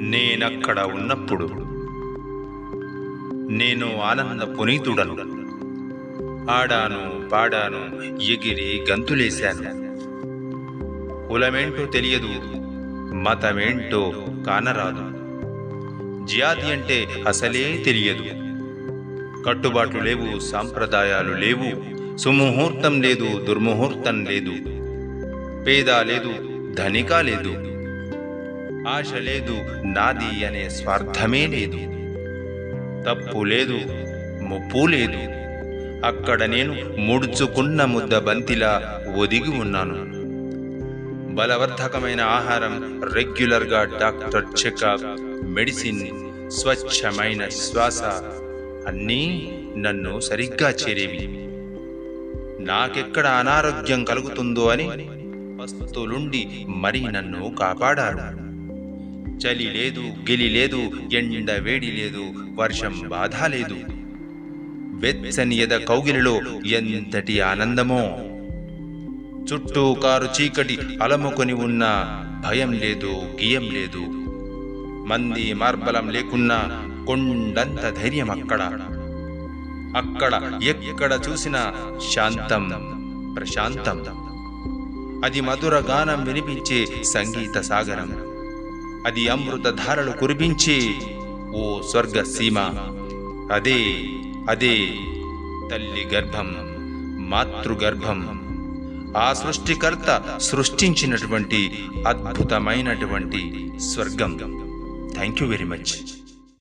నేనక్కడ ఉన్నప్పుడు నేను ఆనంద పునీతుడను. ఆడాను పాడాను ఎగిరి గంతులేశాను. కులమేంటో తెలియదు మతమేంటో కానరాదు. జాతి అంటే అసలే తెలియదు. కట్టుబాట్లు లేవు సాంప్రదాయాలు లేవు సుముహూర్తం లేదు దుర్ముహూర్తం లేదు. పేద లేదు ధనిక లేదు. ఆశ లేదు నాది అనే స్వార్థమే లేదు తప్పు లేదు ముప్పు లేదు అక్కడ నేను ముడుచుకున్న ముద్ద బంతిలా ఒదిగి ఉన్నాను బలవర్ధకమైన ఆహారం రెగ్యులర్గా డాక్టర్ చెకప్ మెడిసిన్ స్వచ్ఛమైన శ్వాస అన్నీ నన్ను సరిగ్గా చేరేవి నాకెక్కడ అనారోగ్యం కలుగుతుందో అని పస్తులుండి మరీ నన్ను కాపాడారు చలి లేదు గిలి లేదు ఎండ వేడి లేదు వర్షం బాధ లేదు. వెచ్చని ఎద కౌగిలిలో ఎంతటి ఆనందమో. చుట్టూ కారు చీకటి అలముకొని ఉన్న భయం లేదు గియం లేదు. మంది మార్బలం లేకున్నా కొండంత ధైర్యం అక్కడ. అక్కడ ఎక్కడ చూసినా శాంతం ప్రశాంతం. అది మధుర గానం వినిపించే సంగీత సాగరం. అది అమృత ధారలు కురిపించే ఓ స్వర్గ సీమ అదే అదే తల్లి గర్భం మాతృగర్భం. ఆ సృష్టికర్త సృష్టించినటువంటి అద్భుతమైనటువంటి స్వర్గం. Thank you very much